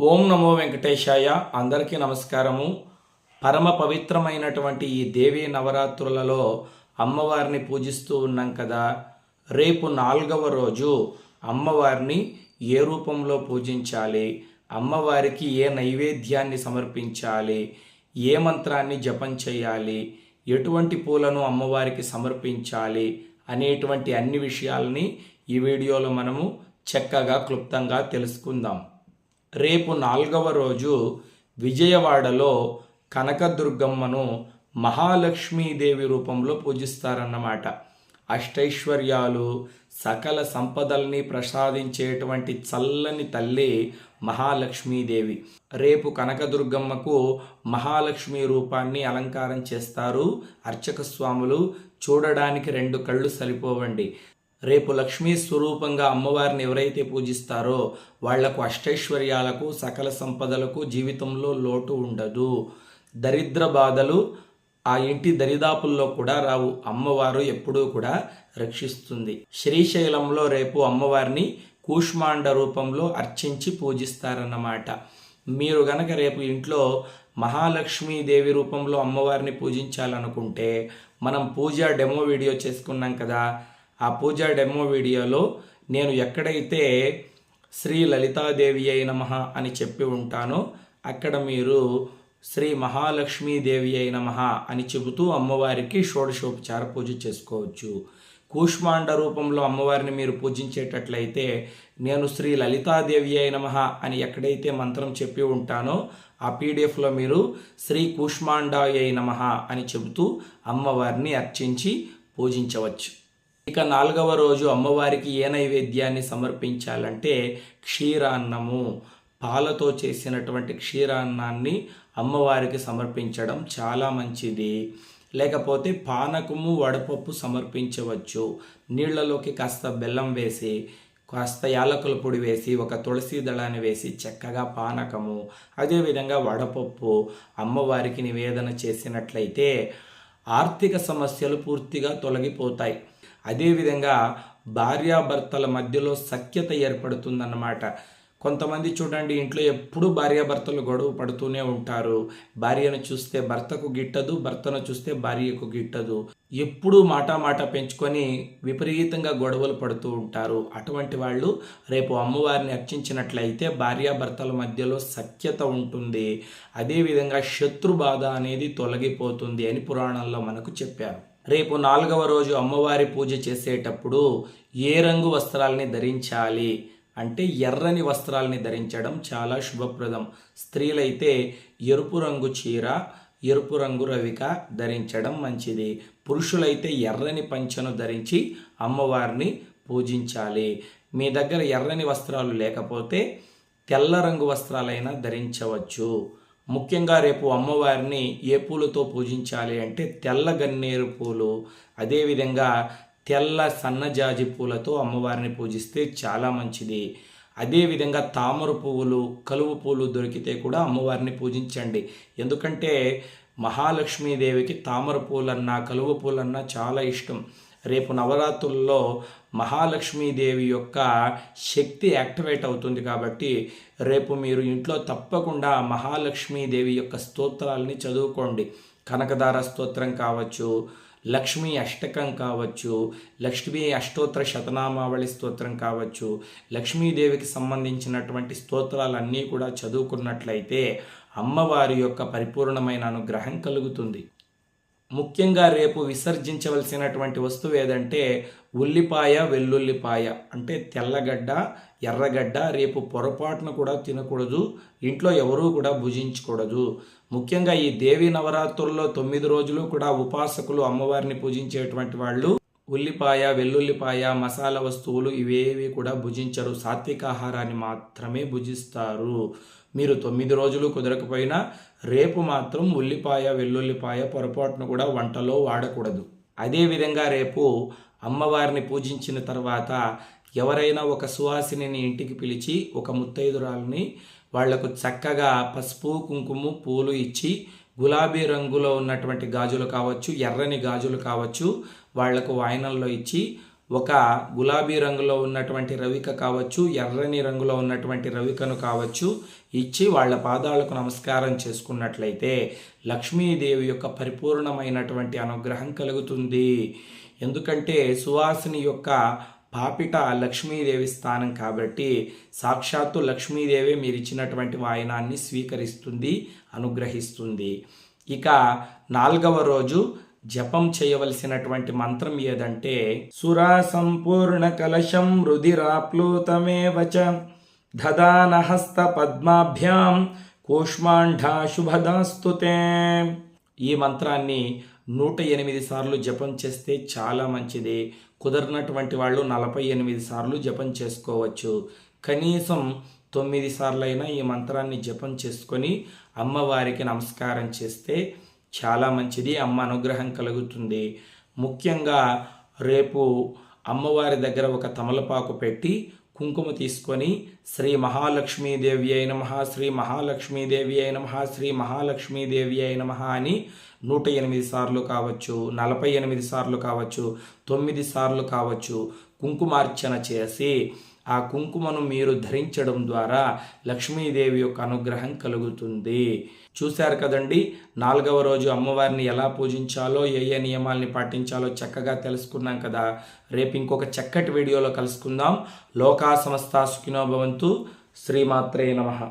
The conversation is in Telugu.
ఓం నమో వెంకటేశాయ. అందరికీ నమస్కారము. పరమ పవిత్రమైనటువంటి ఈ దేవీ నవరాత్రులలో అమ్మవారిని పూజిస్తూ ఉన్నాం కదా. రేపు నాలుగవ రోజు అమ్మవారిని ఏ రూపంలో పూజించాలి? అమ్మవారికి ఏ నైవేద్యాన్ని సమర్పించాలి? ఏ మంత్రాన్ని జపం చేయాలి? ఎటువంటి పూలను అమ్మవారికి సమర్పించాలి? అనేటువంటి అన్ని విషయాలని ఈ వీడియోలో మనము చక్కగా క్లుప్తంగా తెలుసుకుందాం. రేపు నాలుగవ రోజు విజయవాడలో కనకదుర్గమ్మను మహాలక్ష్మీదేవి రూపంలో పూజిస్తారన్నమాట. అష్టైశ్వర్యాలు సకల సంపదల్ని ప్రసాదించేటువంటి చల్లని తల్లి మహాలక్ష్మీదేవి. రేపు కనకదుర్గమ్మకు మహాలక్ష్మి రూపాన్ని అలంకారం చేస్తారు. అర్చక స్వాములు చూడడానికి రెండు కళ్ళు సరిపోవండి. రేపు లక్ష్మీ స్వరూపంగా అమ్మవారిని ఎవరైతే పూజిస్తారో వాళ్ళకు అష్టైశ్వర్యాలకు సకల సంపదలకు జీవితంలో లోటు ఉండదు. దరిద్ర బాధలు ఆ ఇంటి దరిదాపుల్లో కూడా రావు. అమ్మవారు ఎప్పుడూ కూడా రక్షిస్తుంది. శ్రీశైలంలో రేపు అమ్మవారిని కూష్మాండ రూపంలో అర్చించి పూజిస్తారన్నమాట. మీరు గనక రేపు ఇంట్లో మహాలక్ష్మీదేవి రూపంలో అమ్మవారిని పూజించాలనుకుంటే మనం పూజ డెమో వీడియో చేసుకున్నాం కదా ఆ పూజ డెమో వీడియోలో నేను ఎక్కడైతే శ్రీ లలితాదేవి అయి నమ అని చెప్పి ఉంటానో అక్కడ మీరు శ్రీ మహాలక్ష్మీదేవి అయి నమ అని చెబుతూ అమ్మవారికి షోడశోపచార పూజ చేసుకోవచ్చు. కూష్మాండ రూపంలో అమ్మవారిని మీరు పూజించేటట్లయితే నేను శ్రీ లలితాదేవి అయి నమ అని ఎక్కడైతే మంత్రం చెప్పి ఉంటానో ఆ పీడిఎఫ్లో మీరు శ్రీ కూష్మాండాయ నమ అని చెబుతూ అమ్మవారిని అర్చించి పూజించవచ్చు. ఇక నాలుగవ రోజు అమ్మవారికి ఏ నైవేద్యాన్ని సమర్పించాలంటే క్షీరాన్నము. పాలతో చేసినటువంటి క్షీరాన్నాన్ని అమ్మవారికి సమర్పించడం చాలా మంచిది. లేకపోతే పానకము వడపప్పు సమర్పించవచ్చు. నీళ్ళలోకి కాస్త బెల్లం వేసి కాస్త యాలకుల పొడి వేసి ఒక తులసి దళాన్ని వేసి చక్కగా పానకము అదేవిధంగా వడపప్పు అమ్మవారికి నివేదన చేసినట్లయితే ఆర్థిక సమస్యలు పూర్తిగా తొలగిపోతాయి. అదేవిధంగా భార్యాభర్తల మధ్యలో సఖ్యత ఏర్పడుతుందన్నమాట. కొంతమంది చూడండి ఇంట్లో ఎప్పుడూ భార్యాభర్తలు గొడవ పడుతూనే ఉంటారు. భార్యను చూస్తే భర్తకు గిట్టదు భర్తను చూస్తే భార్యకు గిట్టదు. ఎప్పుడూ మాట మాట పెంచుకొని విపరీతంగా గొడవలు పడుతూ ఉంటారు. అటువంటి వాళ్ళు రేపు అమ్మవారిని అర్చించినట్లయితే భార్యాభర్తల మధ్యలో సఖ్యత ఉంటుంది. అదేవిధంగా శత్రు బాధ అనేది తొలగిపోతుంది అని పురాణంలో మనకు చెప్పారు. రేపు నాలుగవ రోజు అమ్మవారి పూజ చేసేటప్పుడు ఏ రంగు వస్త్రాలని ధరించాలి? అంటే ఎర్రని వస్త్రాలని ధరించడం చాలా శుభప్రదం. స్త్రీలైతే ఎరుపు రంగు చీర ఎరుపు రంగు రవిక ధరించడం మంచిది. పురుషులైతే ఎర్రని పంచను ధరించి అమ్మవారిని పూజించాలి. మీ దగ్గర ఎర్రని వస్త్రాలు లేకపోతే తెల్ల రంగు వస్త్రాలైనా ధరించవచ్చు. ముఖ్యంగా రేపు అమ్మవారిని ఏ పూలతో పూజించాలి అంటే తెల్ల గన్నేరు పూలు అదేవిధంగా తెల్ల సన్నజాజి పూలతో అమ్మవారిని పూజిస్తే చాలా మంచిది. అదేవిధంగా తామర పువ్వులు కలువు పూలు దొరికితే కూడా అమ్మవారిని పూజించండి. ఎందుకంటే మహాలక్ష్మీదేవికి తామర పూలన్నా కలువ పూలన్నా చాలా ఇష్టం. రేపు నవరాత్రుల్లో మహాలక్ష్మీదేవి యొక్క శక్తి యాక్టివేట్ అవుతుంది కాబట్టి రేపు మీరు ఇంట్లో తప్పకుండా మహాలక్ష్మీదేవి యొక్క స్తోత్రాలని చదువుకోండి. కనకదార స్తోత్రం కావచ్చు లక్ష్మీ అష్టకం కావచ్చు లక్ష్మీ అష్టోత్తర శతనామావళి స్తోత్రం కావచ్చు లక్ష్మీదేవికి సంబంధించినటువంటి స్తోత్రాలన్నీ కూడా చదువుకున్నట్లయితే అమ్మవారి యొక్క పరిపూర్ణమైన అనుగ్రహం కలుగుతుంది. ముఖ్యంగా రేపు విసర్జించవలసినటువంటి వస్తువు ఏదంటే ఉల్లిపాయ వెల్లుల్లిపాయ అంటే తెల్లగడ్డ ఎర్రగడ్డ రేపు పొరపాటున కూడా తినకూడదు ఇంట్లో ఎవరూ కూడా భుజించకూడదు. ముఖ్యంగా ఈ దేవి నవరాత్రుల్లో తొమ్మిది రోజులు కూడా ఉపాసకులు అమ్మవారిని పూజించేటువంటి వాళ్ళు ఉల్లిపాయ వెల్లుల్లిపాయ మసాలా వస్తువులు ఇవేవి కూడా భుజించరు. సాత్విక ఆహారాన్ని మాత్రమే భుజిస్తారు. మీరు తొమ్మిది రోజులు కుదరకపోయినా రేపు మాత్రం ఉల్లిపాయ వెల్లుల్లిపాయ పొరపాటును కూడా వంటలో వాడకూడదు. అదేవిధంగా రేపు అమ్మవారిని పూజించిన తర్వాత ఎవరైనా ఒక సువాసిని ఇంటికి పిలిచి ఒక ముత్తైదురాలని వాళ్ళకు చక్కగా పసుపు కుంకుమ పూలు ఇచ్చి గులాబీ రంగులో ఉన్నటువంటి గాజులు కావచ్చు ఎర్రని గాజులు కావచ్చు వాళ్ళకు వాయనంలో ఇచ్చి ఒక గులాబీ రంగులో ఉన్నటువంటి రవిక కావచ్చు ఎర్రని రంగులో ఉన్నటువంటి రవికను కావచ్చు ఇచ్చి వాళ్ళ పాదాలకు నమస్కారం చేసుకున్నట్లయితే లక్ష్మీదేవి యొక్క పరిపూర్ణమైనటువంటి అనుగ్రహం కలుగుతుంది. ఎందుకంటే సువాసిని యొక్క పాపిట లక్ష్మీదేవి స్థానం కాబట్టి సాక్షాత్తు లక్ష్మీదేవి మీరు ఇచ్చినటువంటి వాయనాన్ని స్వీకరిస్తుంది అనుగ్రహిస్తుంది. ఇక నాలుగవ రోజు జపం చేయవలసినటువంటి మంత్రం ఏదంటే సురా సంపూర్ణ కలశం రుధిరాప్లూతమేవ చ పద్మాభ్యాం కూష్మాంఢ శుభదాస్తుతే ఈ మంత్రాన్ని నూట ఎనిమిది సార్లు జపం చేస్తే చాలా మంచిది. కుదరినటువంటి వాళ్ళు నలభై ఎనిమిది సార్లు జపం చేసుకోవచ్చు. కనీసం తొమ్మిది సార్లైనా ఈ మంత్రాన్ని జపం చేసుకొని అమ్మవారికి నమస్కారం చేస్తే చాలా మంచిది అమ్మ అనుగ్రహం కలుగుతుంది. ముఖ్యంగా రేపు అమ్మవారి దగ్గర ఒక తమలపాకు పెట్టి కుంకుమ తీసుకొని శ్రీ మహాలక్ష్మీదేవి అయిన మహా శ్రీ మహాలక్ష్మీదేవి అయిన మహా శ్రీ మహాలక్ష్మీదేవి అయిన మహా అని నూట ఎనిమిది సార్లు కావచ్చు నలభై ఎనిమిది సార్లు కావచ్చు తొమ్మిది సార్లు కావచ్చు కుంకుమార్చన చేసి ఆ కుంకుమను మీరు ధరించడం ద్వారా లక్ష్మీదేవి యొక్క అనుగ్రహం కలుగుతుంది. చూశారు కదండి నాలుగవ రోజు అమ్మవారిని ఎలా పూజించాలో ఏ ఏ నియమాల్ని పాటించాలో చక్కగా తెలుసుకున్నాం కదా. రేపు ఇంకొక చక్కటి వీడియోలో కలుసుకుందాం. లోకా సమస్త సుఖినోభవంతు శ్రీమాత్రే నమః.